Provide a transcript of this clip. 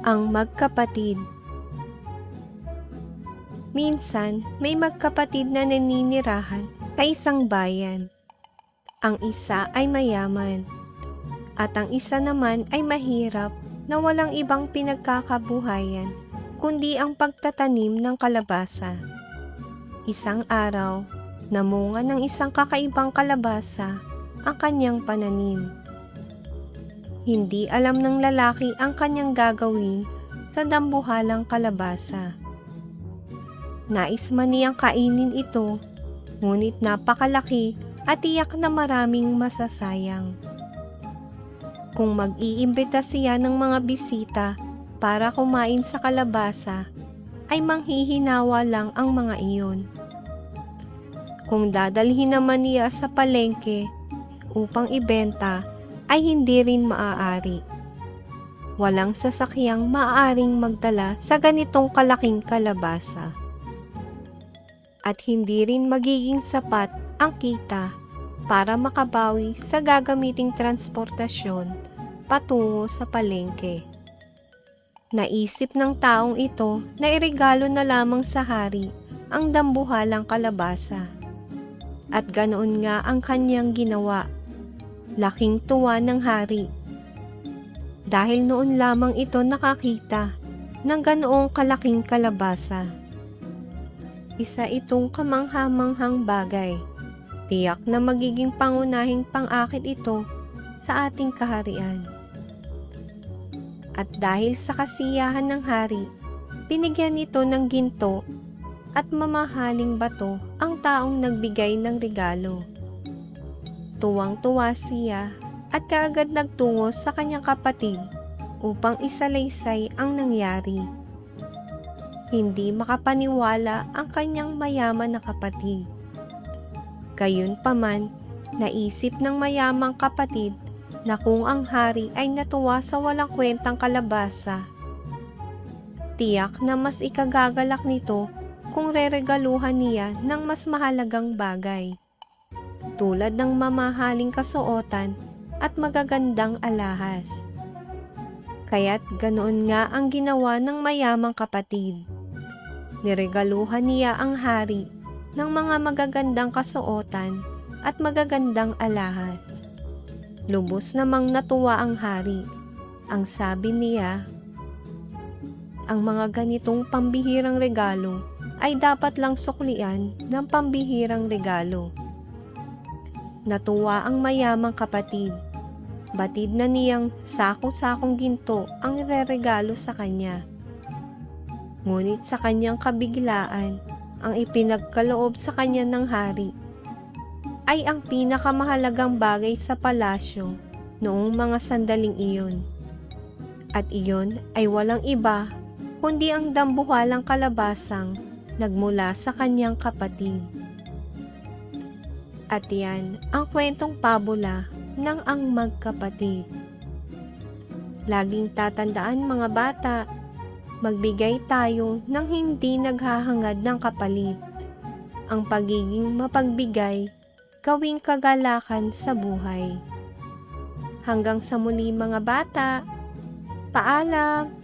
Ang magkapatid Minsan, may magkapatid na naninirahan sa isang bayan. Ang isa ay mayaman, at ang isa naman ay mahirap na walang ibang pinagkakabuhayan kundi ang pagtatanim ng kalabasa. Isang araw, namunga ng isang kakaibang kalabasa ang kanyang pananim. Hindi alam ng lalaki ang kanyang gagawin sa dambuhalang kalabasa. Nais man niyang kainin ito, ngunit napakalaki at tiyak na maraming masasayang. Kung mag-iimbita siya ng mga bisita para kumain sa kalabasa, ay manghihinawa lang ang mga iyon. Kung dadalhin naman niya sa palengke upang ibenta, ay hindi rin maaari. Walang sasakyang maaaring magdala sa ganitong kalaking kalabasa. At hindi rin magiging sapat ang kita para makabawi sa gagamiting transportasyon patungo sa palengke. Naisip ng taong ito na iregalo na lamang sa hari ang dambuhalang kalabasa. At ganoon nga ang kanyang ginawa. Laking tuwa ng hari. Dahil noon lamang ito nakakita ng ganoong kalaking kalabasa. Isa itong kamanghamanghang bagay. Tiyak na magiging pangunahing pang-akit ito sa ating kaharian. At dahil sa kasiyahan ng hari, binigyan ito ng ginto at mamahaling bato ang taong nagbigay ng regalo. Tuwang-tuwa siya at kaagad nagtungo sa kanyang kapatid upang isalaysay ang nangyari. Hindi makapaniwala ang kanyang mayaman na kapatid. Gayunpaman, naisip ng mayamang kapatid na kung ang hari ay natuwa sa walang kwentang kalabasa. Tiyak na mas ikagagalak nito kung reregaluhan niya ng mas mahalagang bagay. Tulad ng mamahaling kasuotan at magagandang alahas. Kaya't ganoon nga ang ginawa ng mayamang kapatid. Niregaluhan niya ang hari ng mga magagandang kasuotan at magagandang alahas. Lubos namang natuwa ang hari. Ang sabi niya, ang mga ganitong pambihirang regalo ay dapat lang suklian ng pambihirang regalo. Natuwa ang mayamang kapatid. Batid na niyang sako-sakong ginto ang reregalo sa kanya. Ngunit sa kanyang kabiglaan, ang ipinagkaloob sa kanya ng hari ay ang pinakamahalagang bagay sa palasyo noong mga sandaling iyon. At iyon ay walang iba kundi ang dambuhalang kalabasang nagmula sa kanyang kapatid. At yan ang kwentong pabula ng ang magkapatid. Laging tatandaan mga bata, magbigay tayo ng hindi naghahangad ng kapalit. Ang pagiging mapagbigay, gawing kagalakan sa buhay. Hanggang sa muli mga bata, paalam!